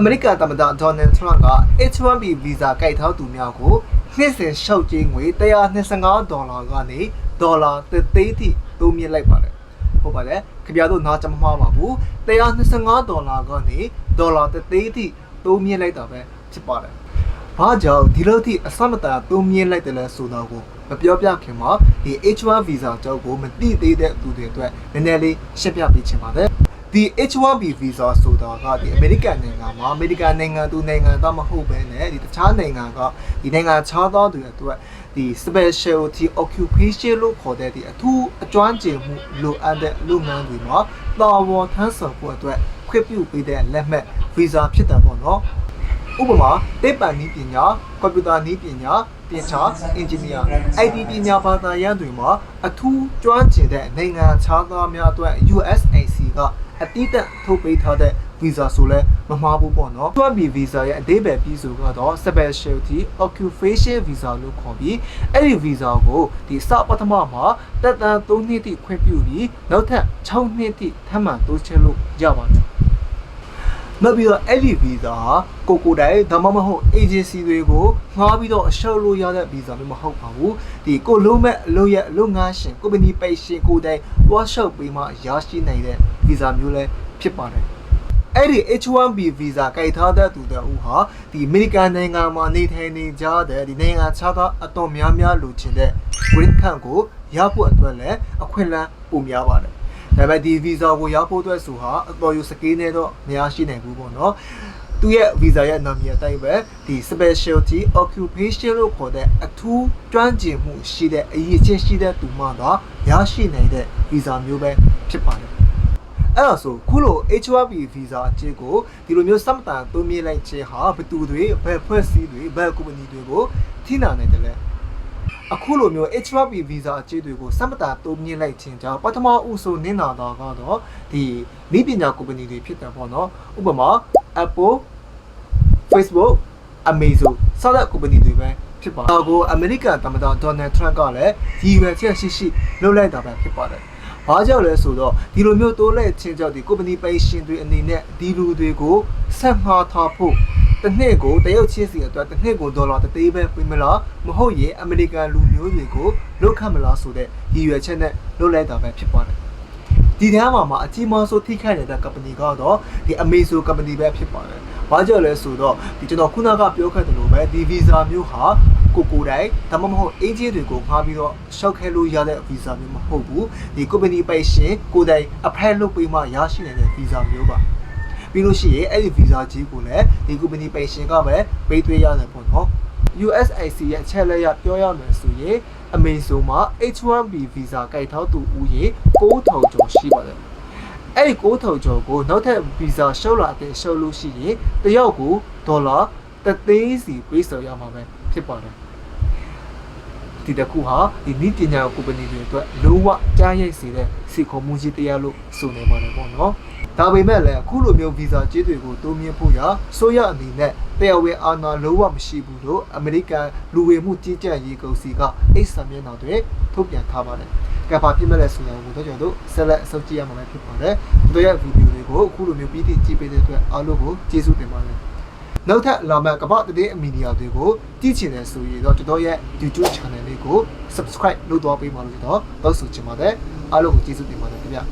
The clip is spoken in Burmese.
အမေရိကန်သမ္မတဒေါ်နယ်ထရန့်က H1B visa ကြိုက်ထားသူများကိုနှစ်စဉ်ရှောက်ကြေးငွေ125ဒေါ်လာကနေဒေါ်လာ3သိန်းထိတိုးမြင့်လိုက်ပါတယ်ဟုတ်ပါတယ်ခင်ဗျားတို့နားကြမမှားပါဘူး125ဒေါ်လာကနေဒေါ်လာ3သိန်းထိတိုးမြင့်လိုက်တာပဲဖြစ်ပါတယ်ဘာကြောင့်ဒီလိုထိအစမတန်တိုးမြင့်လိုက်တယ်လဲဆိုတော့ကိုမပြောပြခင်မှာဒီ H1 visa ကြောင့်ကိုမသိသေးတဲ့သူတွေအတွက်နည်းနည်းလေးရှင်းပြပေးချင်ပါတယ် ဒီ H1B visa ဆိုတာကဒီအမေရိကန်နိုင်ငံမှာအမေရိကန်နိုင်ငံသူနိုင်ငံသားမဟုတ်ဘဲနဲ့ဒီတခြားနိုင်ငံကဒီနိုင်ငံခြားသားတွေအတွက်ဒီ specialty occupation လို့ခေါ်တဲ့ဒီအထူးအကျွမ်းကျင်မှုလိုအပ်တဲ့လုပ်ငန်းတွေမှာတာဝန်ထမ်းဆောင်ဖို့အတွက်ခွင့်ပြုပေးတဲ့လက်မှတ် visa ဖြစ်တယ်ပေါ့နော်ဥပမာတေပန်နည်းပညာကွန်ပျူတာနည်းပညာပြင်ချာအင်ဂျင်နီယာ IT ပညာဘာသာရပ်တွေမှာအထူးကျွမ်းကျင်တဲ့နိုင်ငံခြားသားများအတွက် USAC က အတိအကျထုတ်ပေးထားတဲ့ visa ဆိုလဲမမှားဘူးပေါ့နော်။ 2B visa ရဲ့အသေးပဲပြီးဆိုတော့ specialty occupation visa လို့ခေါ်ပြီးအဲ့ဒီ visa ကိုဒီစပထမမှာတက်တန်3နှစ်တိခွင့်ပြုပြီးနောက်ထပ်6နှစ်တိထပ်မံတိုးချဲ့လို့ရပါတယ်။ နောက်ပြီးတော့အဲ့ဒီ visa ဟာကိုကိုတိုင်ဒါမှမဟုတ် agency တွေကိုငှားပြီးတော့အရှုပ်လို့ရတဲ့ visa မျိုးမဟုတ်ပါဘူးဒီကိုလုံးမဲ့အလုပ်ရဲ့အလုပ်ငန်းရှင် company ပိုင်ရှင်ကိုတိုင်တွားလျှောက်ပြီးမှရရှိနိုင်တဲ့ visa မျိုးလည်းဖြစ်ပါတယ်အဲ့ဒီ H1B visa ကြိုက်ထားတဲ့သူတို့ဟာဒီအမေရိကန်နိုင်ငံမှာနေထိုင်နေကြတဲ့ဒီနိုင်ငံခြားသားအတော်များများလူချင်တဲ့ green card ကိုရဖို့အတွက်လည်းအခွင့်အလမ်းပိုများပါတယ် ဒါပေမဲ့ဒီ visa ကိုရဖို့အတွက်ဆိုဟာအတော်ယူစကေးနဲ့တော့မရရှိနိုင်ဘူးပေါ့နော်သူရဲ့ visa ရဲ့နာမည်အတိုင်းပဲဒီ specialty occupation လို့ခေါ်တဲ့အထူးကျွမ်းကျင်မှုရှိတဲ့အရေးချင်းရှိတဲ့သူမှသာရရှိနိုင်တဲ့ visa မျိုးပဲဖြစ်ပါတယ်အဲ့ဒါဆိုခုလို H1B visa အချင်းကိုဒီလိုမျိုးစမ်းတန်သွင်းမြင့်လိုက်ခြင်းဟာဘယ်သူတွေဘယ်ဖွဲ့စည်းတွေဘယ်ကုမ္ပဏီတွေကိုထိနာနိုင်တယ်လဲ အခုလိုမျိုး H1B visa အကျိုးတွေကိုစမ်းမတာတိုးမြင့်လိုက်ခြင်းကြောင့်ပထမအဦးဆုံးနင်းနာတာကတော့ဒီဤပညာကုမ္ပဏီတွေဖြစ်တယ်ပေါ့နော်ဥပမာ Apple Facebook Amazon စတဲ့ကုမ္ပဏီတွေပဲဖြစ်ပါတယ်ဒါကိုအမေရိကန်သမ္မတဒေါ်နယ်ထရန့်ကလည်းရည်ရွယ်ချက်ရှိရှိလုပ်လိုက်တာပဲဖြစ်ပါတယ်ဘာကြောင့်လဲဆိုတော့ဒီလိုမျိုးတိုးလိုက်ခြင်းကြောင့်ဒီကုမ္ပဏီပိုင်ရှင်တွေအနေနဲ့ဒီလူတွေကိုဆက်မှားထားဖို့ တစ်နှစ်ကိုတရုတ်ချင်းစီအတွက်တစ်နှစ်ကိုဒေါ်လာတစ်သိန်းပဲပေးမလားမဟုတ်ရင်အမေရိကန်လူမျိုးတွေကိုလုတ်ခတ်မလားဆိုတဲ့ရည်ရွယ်ချက်နဲ့လုပ်လိုက်တာပဲဖြစ်ပါတယ်ဒီထဲမှာမှာအကြီးမားဆုံးထိခိုက်နေတဲ့ company ကတော့ဒီ Amazon company ပဲဖြစ်ပါတယ်။ဘာကြောင့်လဲဆိုတော့ဒီကျွန်တော်ခုနကပြောခဲ့သလိုပဲဒီ visa မျိုးဟာကိုကိုတိုင်ဒါမှမဟုတ် agent တွေကိုငှားပြီးတော့ရှောက်ခဲလို့ရတဲ့ visa မျိုးမဟုတ်ဘူး။ဒီ company ပိုင်ရှင်ကိုတိုင် apply လုပ်ပြီးမှရရှိနေတဲ့ visa မျိုးပါ။ ပြီးလို့ရှိရင်အဲ့ဒီ visa ကြီးကိုလည်းဒီ company ပိုင်ရှင်ကပဲပေးသွေးရတယ်ပေါ့နော်။ USIC ရဲ့အချက်လက်ရပြောရမယ်ဆိုရင် Amazon မှာ H1B visa ကြိုက်ထောက်သူဦးရေ9000ကျော်ရှိပါတယ်။အဲ့ဒီ9000ကျော်ကိုနောက်ထပ် visa ရှုပ်လာတဲ့ရှုပ်လို့ရှိရင်တယောက်ကိုဒေါ်လာ3သိန်းစီပေးစေရမှာပဲဖြစ်ပါတယ်။ ဒီတစ်ခုဟာဒီနည်းပညာကုမ္ပဏီတွေအတွက်လုံးဝကြားရိုက်စေတဲ့စီခေါ်မှုကြီးတရားလို့ဆိုနေပါတယ်ပေါ့နော်။ဒါပေမဲ့လည်းအခုလိုမျိုး visa ကြေးတွေကိုတိုးမြင့်ဖို့ရာဆိုရအနေနဲ့တရားဝင်အာဏာလုံးဝမရှိဘူးလို့အမေရိကန်လူဝင်မှုကြီးကြပ်ရေးကောင်စီကအိတ်ဆာမျက်နှာတွေထုတ်ပြန်ထားပါတယ်။ကဘာပြစ်မဲ့လဲဆိုရင်တို့ကျွန်တော်တို့ဆက်လက်အစောင့်ကြည့်ရမှာဖြစ်ပါတယ်။တို့ရဲ့ဗီဒီယိုတွေကိုအခုလိုမျိုးပြီးတည်ကြည့်ပေးတဲ့အတွက်အားလုံးကိုကျေးဇူးတင်ပါတယ်။ နောက်ထပ်လာမယ့်ကမ္ဘာတည်အမီဒီယာတွေကိုကြည့်ချင်တယ်ဆိုရင်တော့ကျွန်တော်ရဲ့ YouTube channel လေးကို subscribe လုပ်သွားပေးပါလို့ကျွန်တော်တောင်းဆိုချင်ပါတယ်အားလုံးကိုကျေးဇူးတင်ပါတယ်ခင်ဗျာ